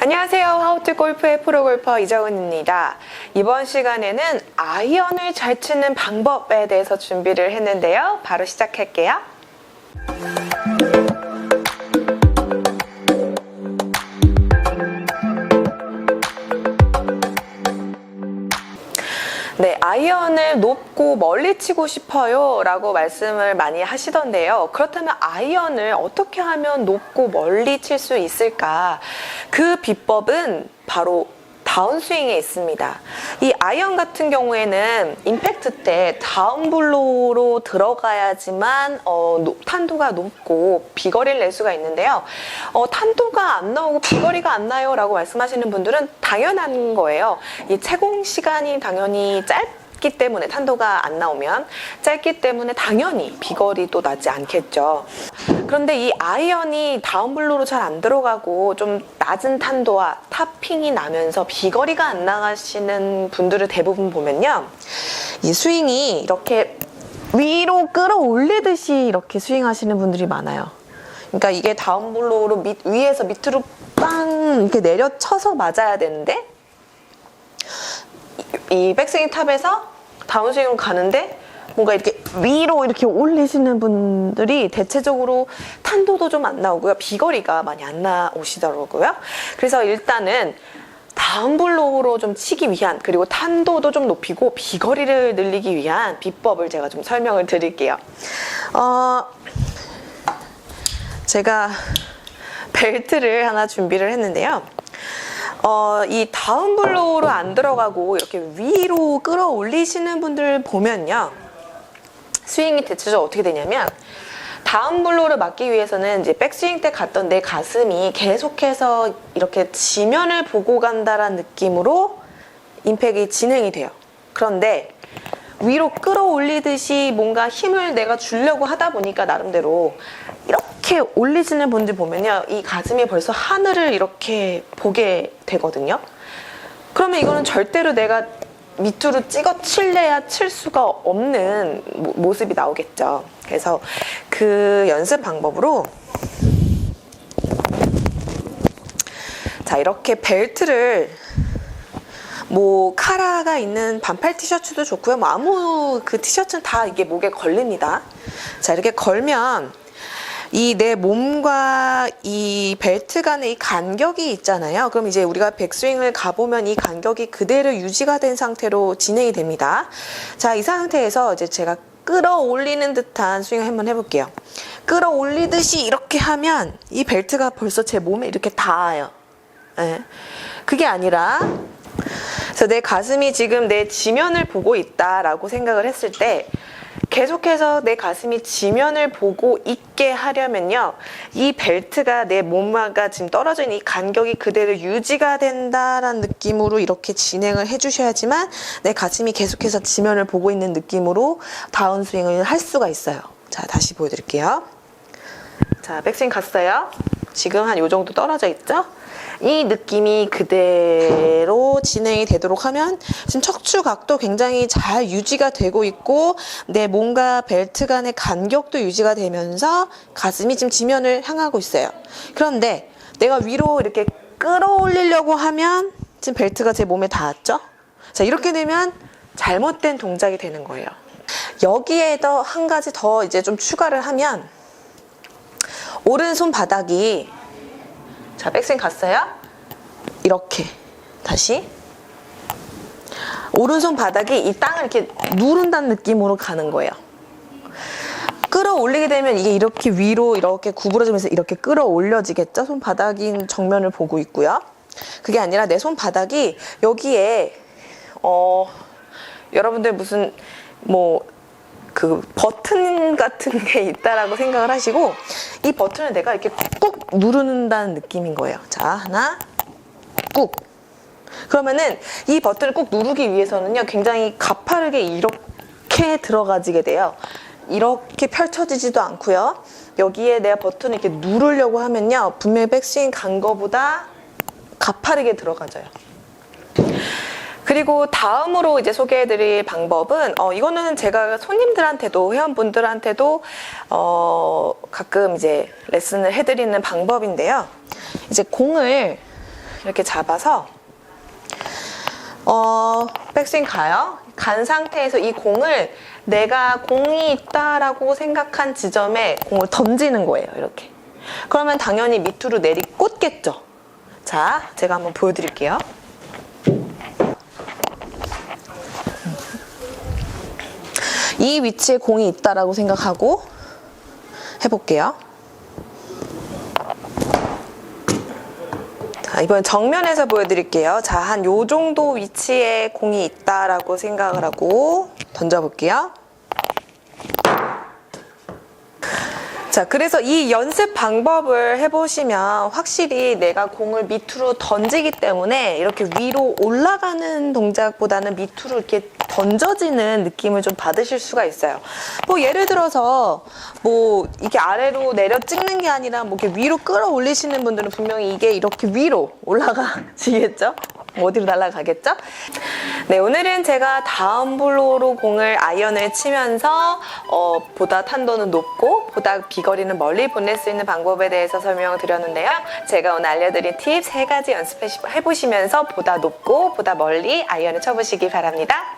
안녕하세요. 하우트 골프의 프로골퍼 이정은입니다. 이번 시간에는 아이언을 잘 치는 방법에 대해서 준비를 했는데요. 바로 시작할게요. 아이언을 높고 멀리 치고 싶어요 라고 말씀을 많이 하시던데요. 그렇다면 아이언을 어떻게 하면 높고 멀리 칠 수 있을까? 그 비법은 바로 다운스윙에 있습니다. 이 아이언 같은 경우에는 임팩트 때 다운블로우로 들어가야지만 어, 노- 탄도가 높고 비거리를 낼 수가 있는데요. 어, 탄도가 안 나오고 비거리가 안 나요 라고 말씀하시는 분들은 당연한 거예요. 이 채공 시간이 당연히 짧 기 때문에 탄도가 안 나오면 짧기 때문에 당연히 비거리도 나지 않겠죠. 그런데 이 아이언이 다운블로로 잘 안 들어가고 좀 낮은 탄도와 탑핑이 나면서 비거리가 안 나가시는 분들을 대부분 보면요. 이 스윙이 이렇게 위로 끌어올리듯이 이렇게 스윙하시는 분들이 많아요. 그러니까 이게 다운블로우로 밑, 위에서 밑으로 빵 이렇게 내려쳐서 맞아야 되는데 이 백스윙 탑에서 다운스윙으로 가는데 뭔가 이렇게 위로 이렇게 올리시는 분들이 대체적으로 탄도도 좀 안 나오고요. 비거리가 많이 안 나오시더라고요. 그래서 일단은 다운블로우로 좀 치기 위한 그리고 탄도도 좀 높이고 비거리를 늘리기 위한 비법을 제가 좀 설명을 드릴게요. 어, 제가 벨트를 하나 준비를 했는데요. 어, 이 다운 블로우로 안 들어가고 이렇게 위로 끌어올리시는 분들 보면요. 스윙이 대체적으로 어떻게 되냐면 다운 블로우를 막기 위해서는 이제 백스윙 때 갔던 내 가슴이 계속해서 이렇게 지면을 보고 간다라는 느낌으로 임팩이 진행이 돼요. 그런데 위로 끌어올리듯이 뭔가 힘을 내가 주려고 하다 보니까 나름대로 이렇게 올리시는 분들 보면요. 이 가슴이 벌써 하늘을 이렇게 보게 되거든요. 그러면 이거는 절대로 내가 밑으로 찍어 칠래야 칠 수가 없는 모- 모습이 나오겠죠. 그래서 그 연습 방법으로 자, 이렇게 벨트를 뭐 카라가 있는 반팔 티셔츠도 좋고요. 뭐 아무 그 티셔츠는 다 이게 목에 걸립니다. 자, 이렇게 걸면 이 내 몸과 이 벨트 간의 이 간격이 있잖아요. 그럼 이제 우리가 백스윙을 가보면 이 간격이 그대로 유지가 된 상태로 진행이 됩니다. 자, 이 상태에서 이제 제가 끌어올리는 듯한 스윙을 한번 해볼게요. 끌어올리듯이 이렇게 하면 이 벨트가 벌써 제 몸에 이렇게 닿아요. 예. 그게 아니라 그래서 내 가슴이 지금 내 지면을 보고 있다라고 생각을 했을 때 계속해서 내 가슴이 지면을 보고 있게 하려면요. 이 벨트가 내 몸과 지금 떨어져 있는 이 간격이 그대로 유지가 된다라는 느낌으로 이렇게 진행을 해주셔야지만 내 가슴이 계속해서 지면을 보고 있는 느낌으로 다운스윙을 할 수가 있어요. 자, 다시 보여드릴게요. 자, 백스윙 갔어요. 지금 한 요 정도 떨어져 있죠? 이 느낌이 그대로 진행이 되도록 하면 지금 척추 각도 굉장히 잘 유지가 되고 있고 내 몸과 벨트 간의 간격도 유지가 되면서 가슴이 지금 지면을 향하고 있어요. 그런데 내가 위로 이렇게 끌어올리려고 하면 지금 벨트가 제 몸에 닿았죠? 자, 이렇게 되면 잘못된 동작이 되는 거예요. 여기에 더한 가지 더 이제 좀 추가를 하면 오른손 바닥이 자 백스윙 갔어요? 이렇게. 다시. 오른손 바닥이 이 땅을 이렇게 누른다는 느낌으로 가는 거예요. 끌어올리게 되면 이게 이렇게 위로 이렇게 구부러지면서 이렇게 끌어올려지겠죠? 손바닥인 정면을 보고 있고요. 그게 아니라 내 손바닥이 여기에 어 여러분들 무슨 뭐 그 버튼 같은 게 있다라고 생각을 하시고 이 버튼을 내가 이렇게 꾹 누른다는 느낌인 거예요. 자, 하나, 꾹. 그러면은 이 버튼을 꾹 누르기 위해서는요, 굉장히 가파르게 이렇게 들어가지게 돼요. 이렇게 펼쳐지지도 않고요. 여기에 내가 버튼을 이렇게 누르려고 하면요, 분명히 백스윙 간 거보다 가파르게 들어가져요. 그리고 다음으로 이제 소개해드릴 방법은 어 이거는 제가 손님들한테도 회원분들한테도 어 가끔 이제 레슨을 해드리는 방법인데요. 이제 공을 이렇게 잡아서 어, 백스윙 가요. 간 상태에서 이 공을 내가 공이 있다라고 생각한 지점에 공을 던지는 거예요. 이렇게. 그러면 당연히 밑으로 내리 꽂겠죠. 자, 제가 한번 보여드릴게요. 이 위치에 공이 있다라고 생각하고 해볼게요. 자, 이번 정면에서 보여드릴게요. 자, 한 요 정도 위치에 공이 있다라고 생각을 하고 던져볼게요. 자, 그래서 이 연습 방법을 해보시면 확실히 내가 공을 밑으로 던지기 때문에 이렇게 위로 올라가는 동작보다는 밑으로 이렇게 던져지는 느낌을 좀 받으실 수가 있어요. 뭐 예를 들어서 뭐 이게 아래로 내려 찍는 게 아니라 뭐 이렇게 위로 끌어올리시는 분들은 분명히 이게 이렇게 위로 올라가시겠죠? 어디로 날아가겠죠? 네, 오늘은 제가 다운 블로로 공을 아이언을 치면서 어, 보다 탄도는 높고 보다 비거리는 멀리 보낼 수 있는 방법에 대해서 설명을 드렸는데요. 제가 오늘 알려드린 팁 세 가지 연습해 보시면서 보다 높고 보다 멀리 아이언을 쳐보시기 바랍니다.